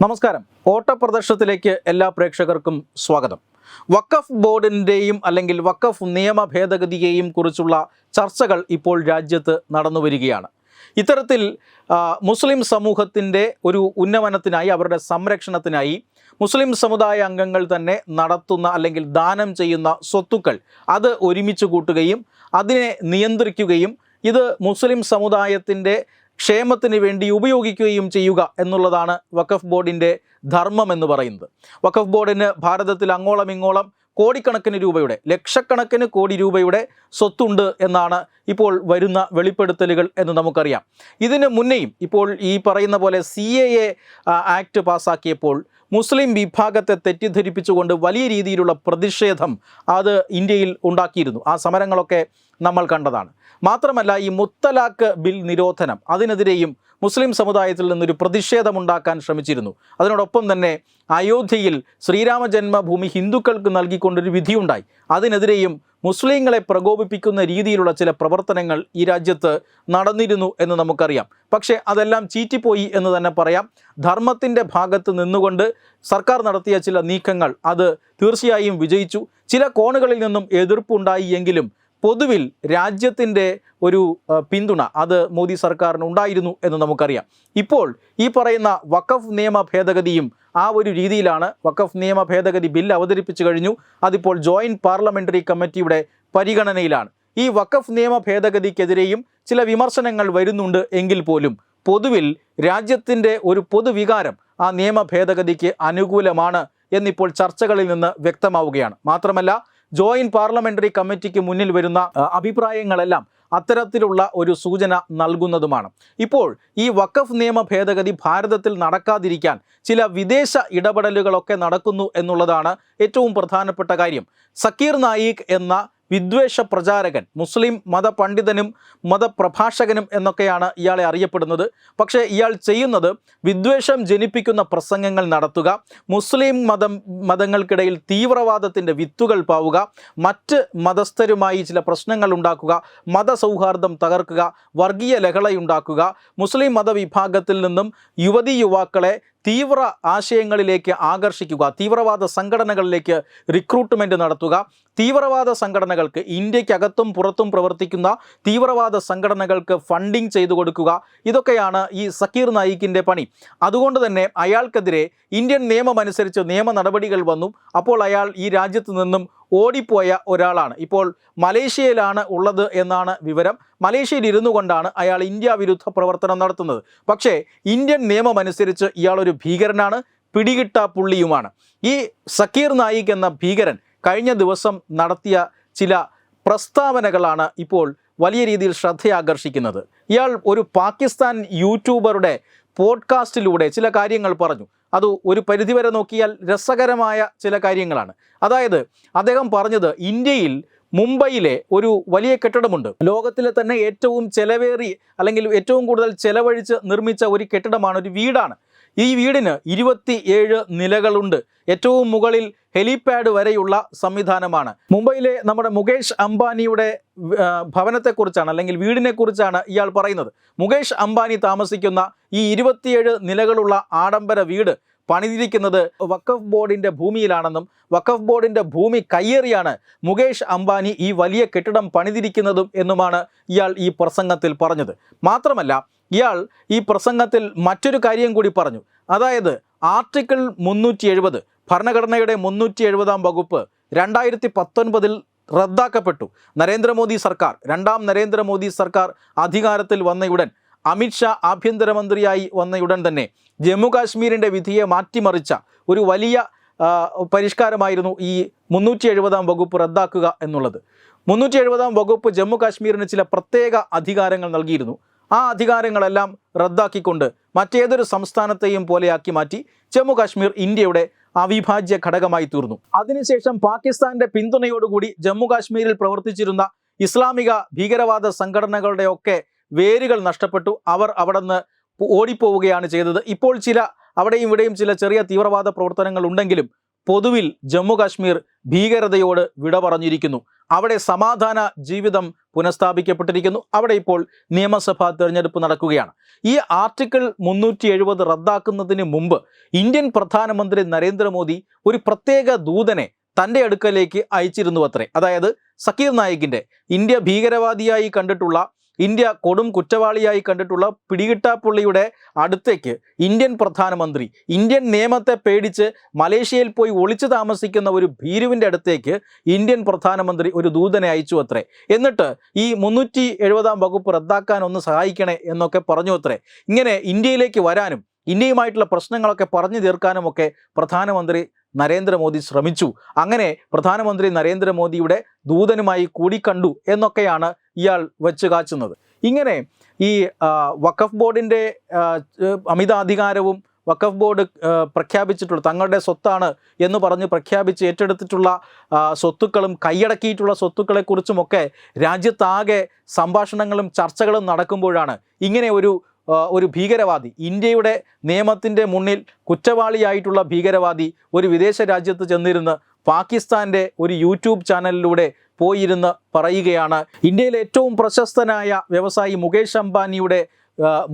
നമസ്കാരം. ഓട്ടപ്രദർശനത്തിലേക്ക് എല്ലാ പ്രേക്ഷകർക്കും സ്വാഗതം. വഖഫ് ബോർഡിന്റെയും അല്ലെങ്കിൽ വഖഫ് നിയമ ഭേദഗതിയെയും കുറിച്ചുള്ള ചർച്ചകൾ ഇപ്പോൾ രാജ്യത്ത് നടന്നു വരികയാണ്. ഇത്തരത്തിൽ മുസ്ലിം സമൂഹത്തിന്റെ ഒരു ഉന്നമനത്തിനായി അവരുടെ സംരക്ഷണത്തിനായി മുസ്ലിം സമുദായ അംഗങ്ങൾ തന്നെ നടത്തുന്ന അല്ലെങ്കിൽ ദാനം ചെയ്യുന്ന സ്വത്തുക്കൾ അത് ഒരുമിച്ച് കൂട്ടുകയും അതിനെ നിയന്ത്രിക്കുകയും ഇത് മുസ്ലിം സമുദായത്തിന്റെ ക്ഷേമത്തിന് വേണ്ടി ഉപയോഗിക്കുകയും ചെയ്യുക എന്നുള്ളതാണ് വഖഫ് ബോർഡിന്റെ ധർമ്മം എന്ന് പറയുന്നത്. വഖഫ് ബോർഡിന് ഭാരതത്തിൽ അങ്ങോളം ഇങ്ങോളം കോടിക്കണക്കിന് രൂപയുടെ ലക്ഷക്കണക്കിന് കോടി രൂപയുടെ സ്വത്തുണ്ട് എന്നാണ് ഇപ്പോൾ വരുന്ന വെളിപ്പെടുത്തലുകൾ എന്ന് നമുക്കറിയാം. ഇതിന് മുന്നേയും ഇപ്പോൾ ഈ പറയുന്ന പോലെ സി എ ആക്ട് പാസ്സാക്കിയപ്പോൾ മുസ്ലിം വിഭാഗത്തെ തെറ്റിദ്ധരിപ്പിച്ചുകൊണ്ട് വലിയ രീതിയിലുള്ള പ്രതിഷേധം അത് ഇന്ത്യയിൽ ഉണ്ടാക്കിയിരുന്നു. ആ സമരങ്ങളൊക്കെ നമ്മൾ കണ്ടതാണ്. മാത്രമല്ല ഈ മുത്തലാഖ് ബിൽ നിരോധനം അതിനെതിരെയും മുസ്ലിം സമുദായത്തിൽ നിന്നൊരു പ്രതിഷേധമുണ്ടാക്കാൻ ശ്രമിച്ചിരുന്നു. അതിനോടൊപ്പം തന്നെ അയോധ്യയിൽ ശ്രീരാമജന്മഭൂമി ഹിന്ദുക്കൾക്ക് നൽകിക്കൊണ്ടൊരു വിധിയുണ്ടായി. അതിനെതിരെയും മുസ്ലിങ്ങളെ പ്രകോപിപ്പിക്കുന്ന രീതിയിലുള്ള ചില പ്രവർത്തനങ്ങൾ ഈ രാജ്യത്ത് നടന്നിരുന്നു എന്ന് നമുക്കറിയാം. പക്ഷേ അതെല്ലാം ചീറ്റിപ്പോയി എന്ന് തന്നെ പറയാം. ധർമ്മത്തിന്റെ ഭാഗത്ത് നിന്നുകൊണ്ട് സർക്കാർ നടത്തിയ ചില നീക്കങ്ങൾ അത് തീർച്ചയായും വിജയിച്ചു. ചില കോണുകളിൽ നിന്നും എതിർപ്പുണ്ടായി എങ്കിലും പൊതുവിൽ രാജ്യത്തിന്റെ ഒരു പിന്തുണ അത് മോദി സർക്കാരിന് ഉണ്ടായിരുന്നു എന്ന് നമുക്കറിയാം. ഇപ്പോൾ ഈ പറയുന്ന വഖഫ് നിയമ ഭേദഗതിയും ആ ഒരു രീതിയിലാണ് വഖഫ് നിയമ ഭേദഗതി ബിൽ അവതരിപ്പിച്ചു കഴിഞ്ഞു. അതിപ്പോൾ ജോയിന്റ് പാർലമെന്ററി കമ്മിറ്റിയുടെ പരിഗണനയിലാണ്. ഈ വഖഫ് നിയമ ഭേദഗതിക്കെതിരെയും ചില വിമർശനങ്ങൾ വരുന്നുണ്ട് എങ്കിൽ പോലും പൊതുവിൽ രാജ്യത്തിന്റെ ഒരു പൊതുവികാരം ആ നിയമ ഭേദഗതിക്ക് അനുകൂലമാണ് എന്നിപ്പോൾ ചർച്ചകളിൽ നിന്ന് വ്യക്തമാവുകയാണ്. മാത്രമല്ല ജോയിന്റ് പാർലമെന്ററി കമ്മിറ്റിക്ക് മുന്നിൽ വരുന്ന അഭിപ്രായങ്ങളെല്ലാം അത്തരത്തിലുള്ള ഒരു സൂചന നൽകുന്നതുമാണ്. ഇപ്പോൾ ഈ വഖഫ് നിയമ ഭേദഗതി ഭാരതത്തിൽ നടക്കാതിരിക്കാൻ ചില വിദേശ ഇടപെടലുകളൊക്കെ നടക്കുന്നു എന്നുള്ളതാണ് ഏറ്റവും പ്രധാനപ്പെട്ട കാര്യം. സക്കീർ നായിക് എന്ന വിദ്വേഷ പ്രചാരകൻ മുസ്ലിം മതപണ്ഡിതനും മതപ്രഭാഷകനും എന്നൊക്കെയാണ് ഇയാളെ അറിയപ്പെടുന്നത്. പക്ഷേ ഇയാൾ ചെയ്യുന്നത് വിദ്വേഷം ജനിപ്പിക്കുന്ന പ്രസംഗങ്ങൾ നടത്തുക മുസ്ലിം മതം മതങ്ങൾക്കിടയിൽ തീവ്രവാദത്തിന്റെ വിത്തുകൾ പാവുക മറ്റ് മതസ്ഥരുമായി ചില പ്രശ്നങ്ങൾ ഉണ്ടാക്കുക മതസൗഹാർദ്ദം തകർക്കുക വർഗീയ ലഹളയുണ്ടാക്കുക മുസ്ലിം മതവിഭാഗത്തിൽ നിന്നും യുവതി യുവാക്കളെ തീവ്ര ആശയങ്ങളിലേക്ക് ആകർഷിക്കുക തീവ്രവാദ സംഘടനകളിലേക്ക് റിക്രൂട്ട്മെന്റ് നടത്തുക. തീവ്രവാദ സംഘടനകൾക്ക് ഇന്ത്യക്കകത്തും പുറത്തും പ്രവർത്തിക്കുന്ന തീവ്രവാദ സംഘടനകൾക്ക് ഫണ്ടിങ് ചെയ്തു കൊടുക്കുക. ഇതൊക്കെയാണ് ഈ സക്കീർ നായിക്കിന്റെ പണി. അതുകൊണ്ട് തന്നെ അയാൾക്കെതിരെ ഇന്ത്യൻ നിയമമനുസരിച്ച് നിയമ നടപടികൾ വന്നു. അപ്പോൾ അയാൾ ഈ രാജ്യത്ത് നിന്നും ഓടിപ്പോയ ഒരാളാണ്. ഇപ്പോൾ മലേഷ്യയിലാണ് ഉള്ളത് എന്നാണ് വിവരം. മലേഷ്യയിൽ ഇരുന്നു കൊണ്ടാണ് അയാൾ ഇന്ത്യ വിരുദ്ധ പ്രവർത്തനം നടത്തുന്നത്. പക്ഷേ ഇന്ത്യൻ നിയമമനുസരിച്ച് ഇയാളൊരു ഭീകരനാണ് പിടികിട്ട പുള്ളിയുമാണ്. ഈ സക്കീർ നായിക് എന്ന ഭീകരൻ കഴിഞ്ഞ ദിവസം നടത്തിയ ചില പ്രസ്താവനകളാണ് ഇപ്പോൾ വലിയ രീതിയിൽ ശ്രദ്ധയാകർഷിക്കുന്നത്. ഇയാൾ ഒരു പാകിസ്ഥാൻ യൂട്യൂബറുടെ പോഡ്കാസ്റ്റിലൂടെ ചില കാര്യങ്ങൾ പറഞ്ഞു. അത് ഒരു പരിധിവരെ നോക്കിയാൽ രസകരമായ ചില കാര്യങ്ങളാണ്. അതായത് അദ്ദേഹം പറഞ്ഞത് ഇന്ത്യയിൽ മുംബൈയിലെ ഒരു വലിയ കെട്ടിടമുണ്ട്. ലോകത്തിലെ തന്നെ ഏറ്റവും ചെലവേറി അല്ലെങ്കിൽ ഏറ്റവും കൂടുതൽ ചെലവഴിച്ച് നിർമ്മിച്ച ഒരു കെട്ടിടമാണ് ഒരു വീടാണ്. ഈ വീടിന് ഇരുപത്തി ഏഴ് നിലകളുണ്ട്. ഏറ്റവും മുകളിൽ ഹെലിപാഡ് വരെയുള്ള സംവിധാനമാണ്. മുംബൈയിലെ നമ്മുടെ മുകേഷ് അംബാനിയുടെ ഭവനത്തെക്കുറിച്ചാണ് അല്ലെങ്കിൽ വീടിനെക്കുറിച്ചാണ് ഇയാൾ പറയുന്നത്. മുകേഷ് അംബാനി താമസിക്കുന്ന ഈ ഇരുപത്തിയേഴ് നിലകളുള്ള ആഡംബര വീട് പണിതിരിക്കുന്നത് വഖഫ് ബോർഡിന്റെ ഭൂമിയിലാണെന്നും വഖഫ് ബോർഡിന്റെ ഭൂമി കയ്യേറിയാണ് മുകേഷ് അംബാനി ഈ വലിയ കെട്ടിടം പണിതിരിക്കുന്നതും എന്നുമാണ് ഇയാൾ ഈ പ്രസംഗത്തിൽ പറഞ്ഞത്. മാത്രമല്ല ഇയാൾ ഈ പ്രസംഗത്തിൽ മറ്റൊരു കാര്യം കൂടി പറഞ്ഞു. അതായത് ആർട്ടിക്കിൾ മുന്നൂറ്റി എഴുപത് ഭരണഘടനയുടെ മുന്നൂറ്റി എഴുപതാം വകുപ്പ് രണ്ടായിരത്തി പത്തൊൻപതിൽ റദ്ദാക്കപ്പെട്ടു. നരേന്ദ്രമോദി സർക്കാർ രണ്ടാം നരേന്ദ്രമോദി സർക്കാർ അധികാരത്തിൽ വന്നയുടൻ അമിത്ഷാ ആഭ്യന്തരമന്ത്രിയായി വന്നയുടൻ തന്നെ ജമ്മു കാശ്മീരിന്റെ വിധിയെ മാറ്റിമറിച്ച ഒരു വലിയ പരിഷ്കാരമായിരുന്നു ഈ മുന്നൂറ്റി എഴുപതാം വകുപ്പ് റദ്ദാക്കുക എന്നുള്ളത്. മുന്നൂറ്റി എഴുപതാം വകുപ്പ് ജമ്മു കാശ്മീരിന് ചില പ്രത്യേക അധികാരങ്ങൾ നൽകിയിരുന്നു. ആ അധികാരങ്ങളെല്ലാം റദ്ദാക്കിക്കൊണ്ട് മറ്റേതൊരു സംസ്ഥാനത്തെയും പോലെയാക്കി മാറ്റി ജമ്മു കാശ്മീർ ഇന്ത്യയുടെ അവിഭാജ്യ ഘടകമായി തീർന്നു. അതിനുശേഷം പാകിസ്ഥാന്റെ പിന്തുണയോടുകൂടി ജമ്മു കാശ്മീരിൽ പ്രവർത്തിച്ചിരുന്ന ഇസ്ലാമിക ഭീകരവാദ സംഘടനകളുടെ ഒക്കെ വേരുകൾ നഷ്ടപ്പെട്ടു. അവർ അവിടെ നിന്ന് ഓടിപ്പോവുകയാണ് ചെയ്തത്. ഇപ്പോൾ ചില അവിടെയും ഇവിടെയും ചില ചെറിയ തീവ്രവാദ പ്രവർത്തനങ്ങൾ ഉണ്ടെങ്കിലും പൊതുവിൽ ജമ്മു കാശ്മീർ ഭീകരതയോട് വിട പറഞ്ഞിരിക്കുന്നു. അവിടെ സമാധാന ജീവിതം പുനഃസ്ഥാപിക്കപ്പെട്ടിരിക്കുന്നു. അവിടെ ഇപ്പോൾ നിയമസഭാ തെരഞ്ഞെടുപ്പ് നടക്കുകയാണ്. ഈ ആർട്ടിക്കിൾ മുന്നൂറ്റി എഴുപത് റദ്ദാക്കുന്നതിന് മുമ്പ് ഇന്ത്യൻ പ്രധാനമന്ത്രി നരേന്ദ്രമോദി ഒരു പ്രത്യേക ദൂതനെ തന്റെ അടുക്കലേക്ക് അയച്ചിരുന്നു അത്രേ. അതായത് സക്കീർ നായിക്കിന്റെ. ഇന്ത്യ ഭീകരവാദിയായി കണ്ടിട്ടുള്ള ഇന്ത്യ കൊടും കുറ്റവാളിയായി കണ്ടിട്ടുള്ള പിടികിട്ടാപ്പുള്ളിയുടെ അടുത്തേക്ക് ഇന്ത്യൻ പ്രധാനമന്ത്രി ഇന്ത്യൻ നിയമത്തെ പേടിച്ച് മലേഷ്യയിൽ പോയി ഒളിച്ചു താമസിക്കുന്ന ഒരു ഭീരുവിന്റെ അടുത്തേക്ക് ഇന്ത്യൻ പ്രധാനമന്ത്രി ഒരു ദൂതനെ അയച്ചു അത്രേ. എന്നിട്ട് ഈ മുന്നൂറ്റി എഴുപതാം വകുപ്പ് റദ്ദാക്കാൻ ഒന്ന് സഹായിക്കണേ എന്നൊക്കെ പറഞ്ഞു അത്രേ. ഇങ്ങനെ ഇന്ത്യയിലേക്ക് വരാനും ഇന്ത്യയുമായിട്ടുള്ള പ്രശ്നങ്ങളൊക്കെ പറഞ്ഞു തീർക്കാനുമൊക്കെ പ്രധാനമന്ത്രി നരേന്ദ്രമോദി ശ്രമിച്ചു. അങ്ങനെ പ്രധാനമന്ത്രി നരേന്ദ്രമോദിയുടെ ദൂതനുമായി കൂടിക്കണ്ടു എന്നൊക്കെയാണ് ഇയാൾ വെച്ച് കാച്ചുന്നത്. ഇങ്ങനെ ഈ വഖഫ് ബോർഡിന്റെ അമിതാധികാരവും വഖഫ് ബോർഡ് പ്രഖ്യാപിച്ചിട്ടുള്ള തങ്ങളുടെ സ്വത്താണ് എന്ന് പറഞ്ഞ് പ്രഖ്യാപിച്ച് ഏറ്റെടുത്തിട്ടുള്ള സ്വത്തുക്കളും കൈയടക്കിയിട്ടുള്ള സ്വത്തുക്കളെക്കുറിച്ചുമൊക്കെ രാജ്യത്താകെ സംഭാഷണങ്ങളും ചർച്ചകളും നടക്കുമ്പോഴാണ് ഇങ്ങനെ ഒരു ഒരു ഭീകരവാദി ഇന്ത്യയുടെ നിയമത്തിന്റെ മുന്നിൽ കുറ്റവാളിയായിട്ടുള്ള ഭീകരവാദി ഒരു വിദേശ രാജ്യത്ത് ചെന്നിരുന്ന് പാകിസ്ഥാന്റെ ഒരു യൂട്യൂബ് ചാനലിലൂടെ പോയിരുന്ന് പറയുകയാണ്. ഇന്ത്യയിലെ ഏറ്റവും പ്രശസ്തനായ വ്യവസായി മുകേഷ് അംബാനിയുടെ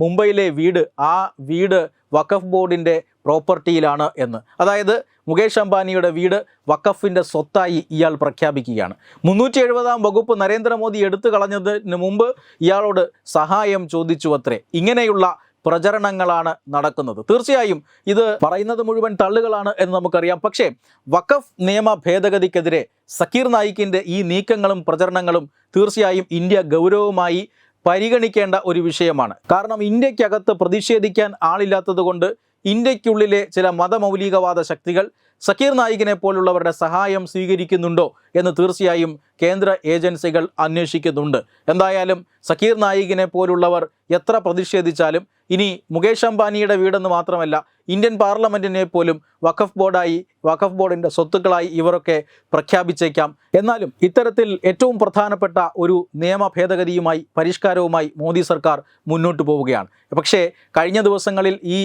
മുംബൈയിലെ വീട് ആ വീട് വഖഫ് ബോർഡിന്റെ പ്രോപ്പർട്ടിയിലാണ് എന്ന്. അതായത് മുകേഷ് അംബാനിയുടെ വീട് വഖഫിന്റെ സ്വത്തായി ഇയാൾ പ്രഖ്യാപിക്കുകയാണ്. മുന്നൂറ്റി എഴുപതാം വകുപ്പ് നരേന്ദ്രമോദി എടുത്തു കളഞ്ഞതിന് മുമ്പ് ഇയാളോട് സഹായം ചോദിച്ചു അത്രേ ഇങ്ങനെയുള്ള പ്രചരണങ്ങളാണ് നടക്കുന്നത്. തീർച്ചയായും ഇത് പറയുന്നത് മുഴുവൻ തള്ളുകളാണ് എന്ന് നമുക്കറിയാം. പക്ഷേ വഖഫ് നിയമ ഭേദഗതിക്കെതിരെ സക്കീർ നായിക്കിന്റെ ഈ നീക്കങ്ങളും പ്രചരണങ്ങളും തീർച്ചയായും ഇന്ത്യ ഗൗരവമായി പരിഗണിക്കേണ്ട ഒരു വിഷയമാണ്. കാരണം ഇന്ത്യക്കകത്ത് പ്രതിഷേധിക്കാൻ ആളില്ലാത്തതുകൊണ്ട് ഇന്ത്യക്കുള്ളിലെ ചില മതമൗലികവാദ ശക്തികൾ സക്കീർ നായികിനെ പോലുള്ളവരുടെ സഹായം സ്വീകരിക്കുന്നുണ്ടോ എന്ന് തീർച്ചയായും കേന്ദ്ര ഏജൻസികൾ അന്വേഷിക്കുന്നുണ്ട്. എന്തായാലും സക്കീർ നായികിനെ പോലുള്ളവർ എത്ര പ്രതിഷേധിച്ചാലും ഇനി മുകേഷ് അംബാനിയുടെ വീടെന്ന് മാത്രമല്ല ഇന്ത്യൻ പാർലമെന്റിനെ പോലും വഖഫ് ബോർഡായി വഖഫ് ബോർഡിന്റെ സ്വത്തുക്കളായി ഇവരൊക്കെ പ്രഖ്യാപിച്ചേക്കാം. എന്നാലും ഇത്തരത്തിൽ ഏറ്റവും പ്രധാനപ്പെട്ട ഒരു നിയമ ഭേദഗതിയുമായി പരിഷ്കാരവുമായി മോദി സർക്കാർ മുന്നോട്ട് പോവുകയാണ്. പക്ഷേ കഴിഞ്ഞ ദിവസങ്ങളിൽ ഈ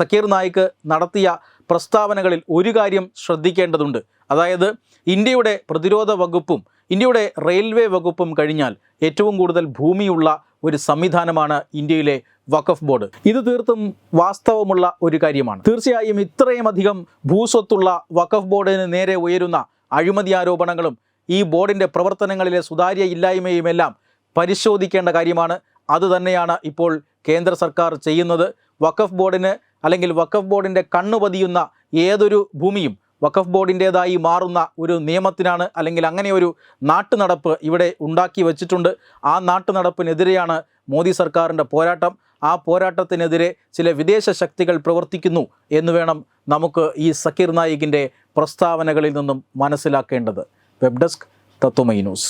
സക്കീർ നായിക്ക് നടത്തിയ പ്രസ്താവനകളിൽ ഒരു കാര്യം ശ്രദ്ധിക്കേണ്ടതുണ്ട്. അതായത് ഇന്ത്യയുടെ പ്രതിരോധ വകുപ്പും ഇന്ത്യയുടെ റെയിൽവേ വകുപ്പും കഴിഞ്ഞാൽ ഏറ്റവും കൂടുതൽ ഭൂമിയുള്ള ഒരു സംവിധാനമാണ് ഇന്ത്യയിലെ വഖഫ് ബോർഡ്. ഇത് തീർത്തും വാസ്തവമുള്ള ഒരു കാര്യമാണ്. തീർച്ചയായും ഇത്രയും അധികം ഭൂസ്വത്തുള്ള വഖഫ് ബോർഡിന് നേരെ ഉയരുന്ന അഴിമതി ആരോപണങ്ങളും ഈ ബോർഡിന്റെ പ്രവർത്തനങ്ങളിലെ സുതാര്യ ഇല്ലായ്മയുമെല്ലാം പരിശോധിക്കേണ്ട കാര്യമാണ്. അതുതന്നെയാണ് ഇപ്പോൾ കേന്ദ്ര സർക്കാർ ചെയ്യുന്നത്. വഖഫ് ബോർഡിന് അല്ലെങ്കിൽ വഖഫ് ബോർഡിന്റെ കണ്ണു പതിയുന്ന ഏതൊരു ഭൂമിയും വഖഫ് ബോർഡിന്റേതായി മാറുന്ന ഒരു നിയമത്തിനാണ് അല്ലെങ്കിൽ അങ്ങനെ ഒരു നാട്ടുനടപ്പ് ഇവിടെ ഉണ്ടാക്കി വച്ചിട്ടുണ്ട്. ആ നാട്ടുനടപ്പിനെതിരെയാണ് മോദി സർക്കാരിന്റെ പോരാട്ടം. ആ പോരാട്ടത്തിനെതിരെ ചില വിദേശ ശക്തികൾ പ്രവർത്തിക്കുന്നു എന്ന് വേണം നമുക്ക് ഈ സക്കീർ നായികിന്റെ പ്രസ്താവനകളിൽ നിന്നും മനസ്സിലാക്കേണ്ടത്. Web desk Tatwamayi news.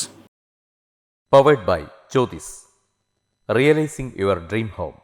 Powered by Jyothis realising your dream home